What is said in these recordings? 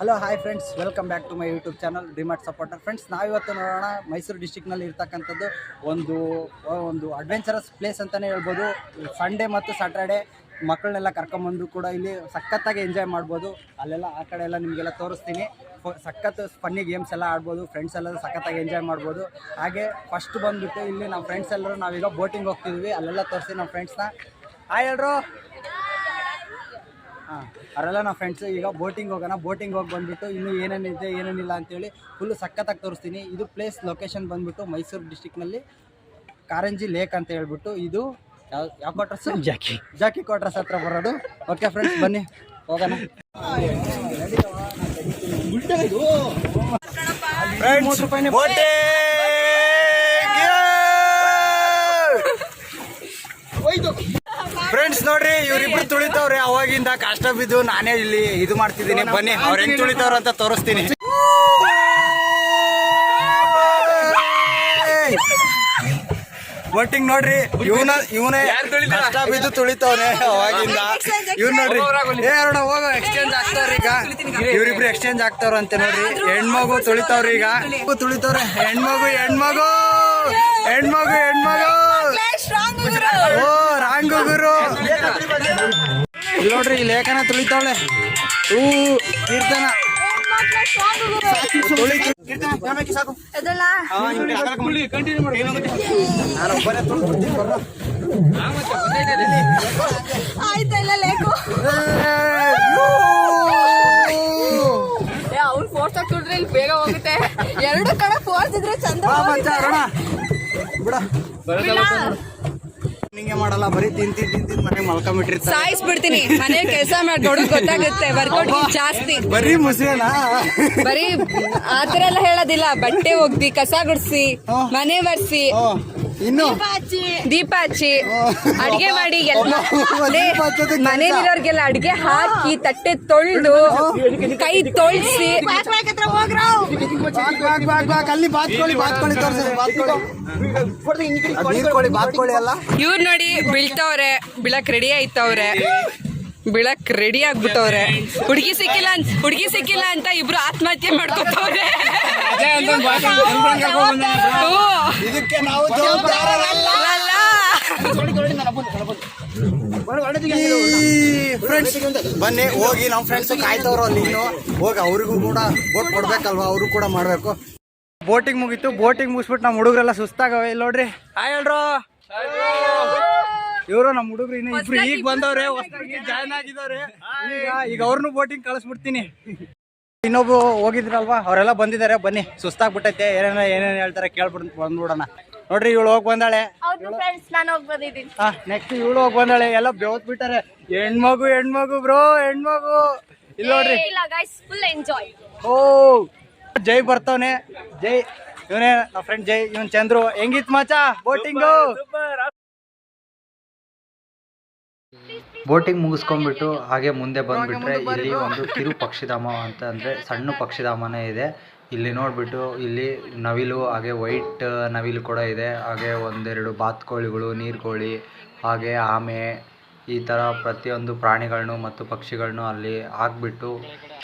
Hello hi friends welcome back to my YouTube channel DMart supporter friends ನಾವಿವತ್ತು ನೋಡೋಣ ಮೈಸೂರು ಡಿಸ್ಟಿಕ್ನಲ್ಲಿ ಇರ್ತಕ್ಕಂಥದ್ದು ಒಂದು ಒಂದು ಅಡ್ವೆಂಚರಸ್ ಪ್ಲೇಸ್ ಅಂತಲೇ ಹೇಳ್ಬೋದು. ಸಂಡೇ ಮತ್ತು ಸ್ಯಾಟರ್ಡೆ ಮಕ್ಕಳನ್ನೆಲ್ಲ ಕರ್ಕೊಂಬಂದು ಕೂಡ ಇಲ್ಲಿ ಸಖತ್ತಾಗಿ ಎಂಜಾಯ್ ಮಾಡ್ಬೋದು. ಅಲ್ಲೆಲ್ಲ ಆ ಕಡೆ ಎಲ್ಲ ನಿಮಗೆಲ್ಲ ತೋರಿಸ್ತೀನಿ. ಸಖತ್ ಫನ್ನಿ ಗೇಮ್ಸ್ ಎಲ್ಲ ಆಡ್ಬೋದು. ಫ್ರೆಂಡ್ಸ್ ಎಲ್ಲ ಸಖತ್ತಾಗಿ ಎಂಜಾಯ್ ಮಾಡ್ಬೋದು. ಹಾಗೆ ಫಸ್ಟ್ ಬಂದುಬಿಟ್ಟು ಇಲ್ಲಿ ನಮ್ಮ ಫ್ರೆಂಡ್ಸ್ ಎಲ್ಲರೂ ನಾವೀಗ ಬೋಟಿಂಗ್ ಹೋಗ್ತಿದ್ವಿ. ಅಲ್ಲೆಲ್ಲ ತೋರಿಸಿ ನಮ್ಮ ಫ್ರೆಂಡ್ಸ್ನ ಹೇಳ್ರು ಹಾಂ ಅವರೆಲ್ಲ ನಮ್ಮ ಫ್ರೆಂಡ್ಸ್ ಈಗ ಬೋಟಿಂಗ್ ಹೋಗೋಣ ಬೋಟಿಂಗ್ ಹೋಗಿ ಬಂದ್ಬಿಟ್ಟು ಇನ್ನೂ ಏನೇನಿದೆ ಏನೇನಿಲ್ಲ ಅಂತೇಳಿ ಫುಲ್ಲು ಸಖತ್ತಾಗಿ ತೋರಿಸ್ತೀನಿ ಇದು ಪ್ಲೇಸ್ ಲೊಕೇಶನ್ ಬಂದ್ಬಿಟ್ಟು ಮೈಸೂರು ಡಿಸ್ಟಿಕ್ನಲ್ಲಿ ಕಾರಂಜಿ ಲೇಕ್ ಅಂತ ಹೇಳ್ಬಿಟ್ಟು ಇದು ಯಾವ ಯಾವ ಕ್ವಾರ್ಟರ್ಸ್ ಜಾಕಿ ಜಾಕಿ ಕ್ವಾರ್ಟರ್ಸ್ ಹತ್ರ ಬರೋದು ಓಕೆ ಫ್ರೆಂಡ್ಸ್ ಬನ್ನಿ ಹೋಗೋಣ ಮೂವತ್ತು ರೂಪಾಯಿನೇ ಫ್ರೆಂಡ್ಸ್ ನೋಡ್ರಿ ಇವ್ರಿಬ್ರು ತುಳಿತವ್ರೆ. ಅವಾಗಿಂದ ಕಷ್ಟ ಬಿದ್ದು ನಾನೇ ಇಲ್ಲಿ ಇದು ಮಾಡ್ತಿದ್ದೀನಿ. ಬನ್ನಿ ಅವ್ರ ಹೆಂಗ್ ತುಳಿತವ್ರ ಅಂತ ತೋರಿಸ್ತೀನಿ. ಒಟ್ಟಿಂಗ್ ನೋಡ್ರಿ ಇವನ ಇವನೇ ಕಷ್ಟ ಬಿದ್ದು ತುಳಿತವ್ನೆ ಅವಾಗಿಂದ. ಇವ್ ನೋಡ್ರಿ. ಏ ಅರುಣ ಹೋಗೋ ಎಕ್ಸ್ಚೇಂಜ್ ಆಗ್ತಾವ್ರಿ ಈಗ. ಇವ್ರಿಬ್ರು ಎಕ್ಸ್ಚೇಂಜ್ ಆಗ್ತಾವ್ರ ಅಂತ ನೋಡ್ರಿ. ಹೆಣ್ಮಗು ತುಳಿತವ್ರಿ ಈಗ. ತುಳಿತವ್ರೆ. ಹೆಣ್ಮಗು ಹೆಣ್ಮಗು! ಹೆಣ್ಮಗು ಹೆಣ್ಮಗು! ಓ ರಾಂಗು ಗುರು. ನೋಡ್ರಿ ಈ ಲೇಖನ ತುಳಿತಾವಳೆ. ಹೂ ಕೀರ್ತನ. ತುಳಿ ಕೀರ್ತನ ಜಾಮಕ್ಕೆ ಸಾಕು. ನಾನು ಒಬ್ಬನೇ ತುಳಿದ್ಬಿಡ್ತೀನಿ ಬರ್ರೋ. ಆಯ್ತಲ್ಲ ಯೂ. ಅವ್ನು ಫೋರ್ಸ್ ಹಾಕಿದ್ರೆ ಇಲ್ಲಿ ಬೇಗ ಹೋಗುತ್ತೆ. ಎರಡು ಕಡೆ ಫೋರ್ಸ್ ಇದ್ರೆ ಚಂದ ನಿಂಗೆ ಮಾಡಲ್ಲ ಬರೀ ತಿಂತಿ ತಿಂತಿ ಮನೆ ಮಲ್ಕೊಂಡ್ಬಿಟ್ಟಿರ್ತಾರೆ ಸಾಯಿಸ್ಬಿಡ್ತೀನಿ. ಮನೆ ಕೆಲಸ ಮಾಡಿ ನೋಡೋದು ಗೊತ್ತಾಗುತ್ತೆ. ವರ್ಕೌಟ್ ಜಾಸ್ತಿ. ಬರೀ ಮುಸಿಯನಾ ಬರೀ ಆತರ ಎಲ್ಲ ಹೇಳೋದಿಲ್ಲ. ಬಟ್ಟೆ ಒಗ್ದಿ ಕಸ ಗುಡ್ಸಿ ಮನೆ ಬರ್ಸಿ ಇನ್ನು? ದೀಪ ಹಚ್ಚಿ ಅಡಿಗೆ ಮಾಡಿ ಎಲ್ಲ. ಮನೇಲಿರೋರ್ಗೆಲ್ಲ ಅಡ್ಗೆ ಹಾಕಿ ತಟ್ಟೆ ತೊಳೆದು ಕೈ ತೊಳ್ಸಿ. ಇವ್ರು ನೋಡಿ ಬೀಳ್ತವ್ರೆ ಬೀಳಕ್ ರೆಡಿ ಆಯ್ತವ್ರೆ. ಬೀಳಕ್ ರೆಡಿ ಆಗ್ಬಿಟ್ಟವ್ರೆ. ಹುಡುಗಿ ಸಿಕ್ಕಿಲ್ಲ ಅಂತ ಹುಡುಗಿ ಸಿಕ್ಕಿಲ್ಲ ಅಂತ ಇಬ್ರು ಆತ್ಮಹತ್ಯೆ ಮಾಡ್ಕೊತವ್ರೆ. ಫ್ರೆಂಡ್ಸ್ ಬನ್ನಿ ಹೋಗಿ ನಮ್ಮ ಫ್ರೆಂಡ್ಸ್ ಕಾಯ್ತವ್ರು ಅಲ್ಲಿ ಇನ್ನು. ಹೋಗಿ ಅವ್ರಿಗೂ ಕೂಡ ಬೋಟ್ ಕೊಡ್ಬೇಕಲ್ವಾ? ಅವ್ರು ಕೂಡ ಮಾಡ್ಬೇಕು. ಬೋಟಿಂಗ್ ಮುಗೀತು ಬೋಟಿಂಗ್ ಮುಗಿಸ್ಬಿಟ್ಟು ನಮ್ಮ ಹುಡುಗರೆಲ್ಲ ಸುಸ್ತಾಗವೆ. ಇಲ್ಲಿ ನೋಡ್ರಿ. ಹಾಯ್ ಹೇಳ್ರು ಇವರು ನಮ್ಮ ಹುಡುಗರು ಇನ್ನು ಇಬ್ರು. ಈಗ ಬಂದವ್ರೆ ಹೊಸದಾಗಿ ಜಾಯ್ನ್ ಆಗಿದವ್ರೆ. ಈಗ ಈಗ ಅವ್ರನ್ನೂ ಬೋಟಿಂಗ್ ಕಳಿಸ್ಬಿಡ್ತೀನಿ. ಇನ್ನೊಬ್ರು ಹೋಗಿದ್ರಲ್ವಾ? ಅವರೆಲ್ಲ ಬಂದಿದ್ದಾರೆ. ಬನ್ನಿ ಸುಸ್ತಾಗ್ಬಿಟ್ಟೈತೆ. ಏನೇನ ಏನೇನು ಹೇಳ್ತಾರೆ ಕೇಳ್ಬಿಡ್ ಬಂದ್ಬಿಡೋಣ. ನೋಡ್ರಿ ಇವಳು ಹೋಗ್ ಬಂದಾಳೆ. ಹೌದು ಫ್ರೆಂಡ್ಸ್ ನಾನು ಹೋಗಿ ಬಂದಿದ್ದೀನಿ. ಹಾ ನೆಕ್ಸ್ಟ್ ಇವಳು ಹೋಗ್ ಬಂದಾಳೆ. ಎಲ್ಲ ಬೆವತ್ ಬಿಟ್ಟಾರೆ ಹೆಣ್ಮಗು ಹೆಣ್ಮಗು ಬ್ರೋ ಹೆಣ್ಮಗು. ಇಲ್ಲ ನೋಡ್ರಿ. ಇಲ್ಲ guys full enjoy oh Jai ಬರ್ತಾವನೆ. ಜೈ ಇವನೇ ನಮ್ಮ ಫ್ರೆಂಡ್ ಜೈ ಇವನ್ ಚಂದ್ರು. ಹೆಂಗಿತ್ ಮಾಚಾ? ಬೋಟಿಂಗು ಬೋಟಿಂಗ್ ಮುಗಿಸ್ಕೊಂಡ್ಬಿಟ್ಟು ಹಾಗೆ ಮುಂದೆ ಬಂದ್ಬಿಟ್ರೆ ಇಲ್ಲಿ ಒಂದು ಕಿರು ಪಕ್ಷಿಧಾಮ ಅಂತ ಅಂದರೆ ಸಣ್ಣ ಪಕ್ಷಿಧಾಮನೇ ಇದೆ. ಇಲ್ಲಿ ನೋಡಿಬಿಟ್ಟು ಇಲ್ಲಿ ನವಿಲು ಹಾಗೆ ವೈಟ್ ನವಿಲು ಕೂಡ ಇದೆ. ಹಾಗೆ ಒಂದೆರಡು ಬಾತುಕೋಳಿಗಳು ನೀರ್ಕೋಳಿ ಹಾಗೆ ಆಮೆ ಈ ಥರ ಪ್ರತಿಯೊಂದು ಪ್ರಾಣಿಗಳನ್ನು ಮತ್ತು ಪಕ್ಷಿಗಳನ್ನು ಅಲ್ಲಿ ಹಾಕ್ಬಿಟ್ಟು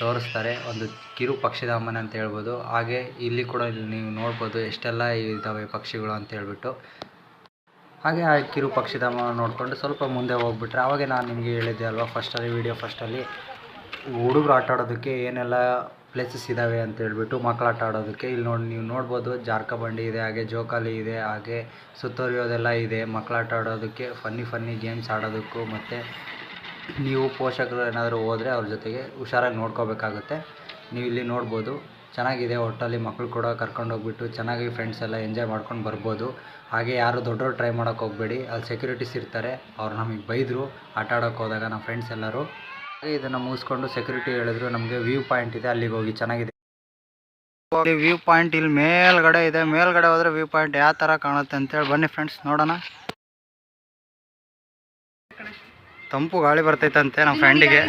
ತೋರಿಸ್ತಾರೆ. ಒಂದು ಕಿರು ಪಕ್ಷಿಧಾಮನ ಅಂತ ಹೇಳ್ಬೋದು. ಹಾಗೆ ಇಲ್ಲಿ ಕೂಡ ಇಲ್ಲಿ ನೀವು ನೋಡ್ಬೋದು ಎಷ್ಟೆಲ್ಲ ಇದ್ದಾವೆ ಪಕ್ಷಿಗಳು ಅಂತ ಹೇಳ್ಬಿಟ್ಟು. ಹಾಗೆ ಆ ಕಿರು ಪಕ್ಷಿಧಾಮವನ್ನು ನೋಡಿಕೊಂಡು ಸ್ವಲ್ಪ ಮುಂದೆ ಹೋಗ್ಬಿಟ್ರೆ ಆವಾಗ ನಾನು ನಿಮಗೆ ಹೇಳಿದ್ದೆ ಅಲ್ವಾ ಫಸ್ಟಲ್ಲಿ ವೀಡಿಯೋ ಫಸ್ಟಲ್ಲಿ ಹುಡುಗರು ಆಟ ಆಡೋದಕ್ಕೆ ಏನೆಲ್ಲ ಪ್ಲೇಸಸ್ ಇದ್ದಾವೆ ಅಂತ ಹೇಳ್ಬಿಟ್ಟು ಮಕ್ಕಳು ಆಟ ಆಡೋದಕ್ಕೆ. ಇಲ್ಲಿ ನೋಡಿ, ನೀವು ನೋಡ್ಬೋದು, ಜಾರ್ಕ ಬಂಡಿ ಇದೆ, ಹಾಗೆ ಜೋಕಾಲಿ ಇದೆ, ಹಾಗೆ ಸುತ್ತೋರಿಯೋದೆಲ್ಲ ಇದೆ. ಮಕ್ಕಳು ಆಟ ಆಡೋದಕ್ಕೆ ಫನ್ನಿ ಫನ್ನಿ ಗೇಮ್ಸ್ ಆಡೋದಕ್ಕೂ ಮತ್ತು ನೀವು ಪೋಷಕರು ಏನಾದರೂ ಹೋದರೆ ಅವ್ರ ಜೊತೆಗೆ ಹುಷಾರಾಗಿ ನೋಡ್ಕೋಬೇಕಾಗುತ್ತೆ. ನೀವು ಇಲ್ಲಿ ನೋಡ್ಬೋದು. ಚೆನ್ನಾಗಿದೆ ಒಟ್ಟಲ್ಲಿ ಮಕ್ಕಳು ಕೂಡ ಕರ್ಕೊಂಡು ಹೋಗ್ಬಿಟ್ಟು ಚೆನ್ನಾಗಿ ಫ್ರೆಂಡ್ಸ್ ಎಲ್ಲ ಎಂಜಾಯ್ ಮಾಡ್ಕೊಂಡು ಬರ್ಬೋದು. ಹಾಗೆ ಯಾರು ದೊಡ್ಡವ್ರು ಟ್ರೈ ಮಾಡೋಕ್ಕೆ ಹೋಗಬೇಡಿ, ಅಲ್ಲಿ ಸೆಕ್ಯೂರಿಟೀಸ್ ಇರ್ತಾರೆ, ಅವ್ರು ನಮಗೆ ಬೈದರು, ಆಟ ಆಡೋಕ್ಕೆ ಹೋದಾಗ ನಮ್ಮ ಫ್ರೆಂಡ್ಸ್ ಎಲ್ಲರೂ. ಹಾಗೆ ಇದನ್ನು ಮುಗಿಸ್ಕೊಂಡು ಸೆಕ್ಯೂರಿಟಿ ಹೇಳಿದ್ರು, ನಮಗೆ ವ್ಯೂ ಪಾಯಿಂಟ್ ಇದೆ, ಅಲ್ಲಿಗೆ ಹೋಗಿ ಚೆನ್ನಾಗಿದೆ. ವ್ಯೂ ಪಾಯಿಂಟ್ ಇಲ್ಲಿ ಮೇಲ್ಗಡೆ ಇದೆ, ಮೇಲ್ಗಡೆ ಹೋದ್ರೆ ವ್ಯೂ ಪಾಯಿಂಟ್ ಯಾವ ಥರ ಕಾಣುತ್ತೆ ಅಂತೇಳಿ ಬನ್ನಿ ಫ್ರೆಂಡ್ಸ್ ನೋಡೋಣ. ತಂಪು ಗಾಳಿ ಬರ್ತೈತಂತೆ ನಮ್ಮ ಫ್ರೆಂಡಿಗೆ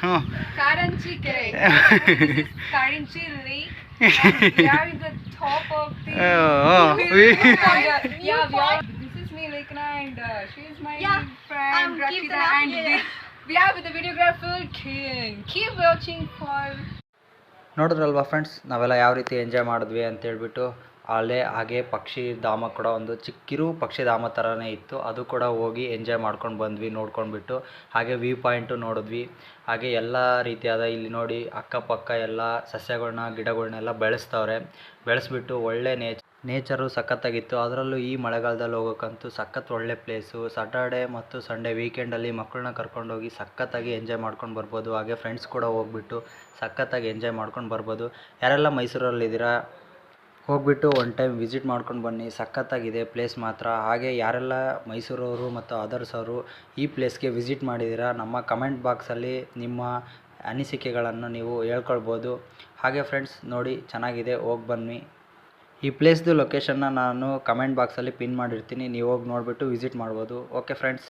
ಹಾ ಕಾರಂಚಿ ಕೇರಿ. ಕಾರಂಚಿ ರೀ ಫ್ರೆಂಡ್ಸ್ ನಾವೆಲ್ಲ ಯಾವ ರೀತಿ ಎಂಜಾಯ್ ಮಾಡಿದ್ವಿ ಅಂತ ಹೇಳ್ಬಿಟ್ಟು ಅಲ್ಲೇ ಹಾಗೆ ಪಕ್ಷಿಧಾಮ ಕೂಡ ಒಂದು ಚಿಕ್ಕಿರು ಪಕ್ಷಿಧಾಮ ಥರನೇ ಇತ್ತು. ಅದು ಕೂಡ ಹೋಗಿ ಎಂಜಾಯ್ ಮಾಡ್ಕೊಂಡು ಬಂದ್ವಿ, ನೋಡ್ಕೊಂಡ್ಬಿಟ್ಟು. ಹಾಗೆ ವ್ಯೂ ಪಾಯಿಂಟು ನೋಡಿದ್ವಿ. ಹಾಗೆ ಎಲ್ಲ ರೀತಿಯಾದ ಇಲ್ಲಿ ನೋಡಿ ಅಕ್ಕಪಕ್ಕ ಎಲ್ಲ ಸಸ್ಯಗಳನ್ನ ಗಿಡಗಳನ್ನೆಲ್ಲ ಬೆಳೆಸ್ತವ್ರೆ. ಬೆಳೆಸ್ಬಿಟ್ಟು ಒಳ್ಳೆ ನೇಚ್, ನೇಚರು ಸಖತ್ತಾಗಿತ್ತು. ಅದರಲ್ಲೂ ಈ ಮಳೆಗಾಲದಲ್ಲಿ ಹೋಗೋಕ್ಕಂತೂ ಸಖತ್ ಒಳ್ಳೆ ಪ್ಲೇಸು ಸಾಟರ್ಡೆ ಮತ್ತು ಸಂಡೇ ವೀಕೆಂಡಲ್ಲಿ ಮಕ್ಕಳನ್ನ ಕರ್ಕೊಂಡೋಗಿ ಸಖತ್ತಾಗಿ ಎಂಜಾಯ್ ಮಾಡ್ಕೊಂಡು ಬರ್ಬೋದು. ಹಾಗೆ ಫ್ರೆಂಡ್ಸ್ ಕೂಡ ಹೋಗ್ಬಿಟ್ಟು ಸಖತ್ತಾಗಿ ಎಂಜಾಯ್ ಮಾಡ್ಕೊಂಡು ಬರ್ಬೋದು. ಯಾರೆಲ್ಲ ಮೈಸೂರಲ್ಲಿದ್ದೀರಾ? ಹೋಗ್ಬಿಟ್ಟು ಒನ್ ಟೈಮ್ ವಿಸಿಟ್ ಮಾಡ್ಕೊಂಡು ಬನ್ನಿ. ಸಖತ್ತಾಗಿದೆ ಪ್ಲೇಸ್ ಮಾತ್ರ. ಹಾಗೆ ಯಾರೆಲ್ಲ ಮೈಸೂರವರು ಮತ್ತು ಅದರ್ಸ್ ಅವರು ಈ ಪ್ಲೇಸ್ಗೆ ವಿಸಿಟ್ ಮಾಡಿದ್ದೀರಾ ನಮ್ಮ ಕಮೆಂಟ್ ಬಾಕ್ಸಲ್ಲಿ ನಿಮ್ಮ ಅನಿಸಿಕೆಗಳನ್ನು ನೀವು ಹೇಳ್ಕೊಳ್ಬೋದು. ಹಾಗೆ ಫ್ರೆಂಡ್ಸ್ ನೋಡಿ ಚೆನ್ನಾಗಿದೆ, ಹೋಗಿ ಬನ್ನಿ. ಈ ಪ್ಲೇಸ್ದು ಲೊಕೇಶನ್ನ ನಾನು ಕಮೆಂಟ್ ಬಾಕ್ಸಲ್ಲಿ ಪಿನ್ ಮಾಡಿರ್ತೀನಿ. ನೀವು ಹೋಗಿ ನೋಡಿಬಿಟ್ಟು ವಿಸಿಟ್ ಮಾಡ್ಬೋದು. Okay friends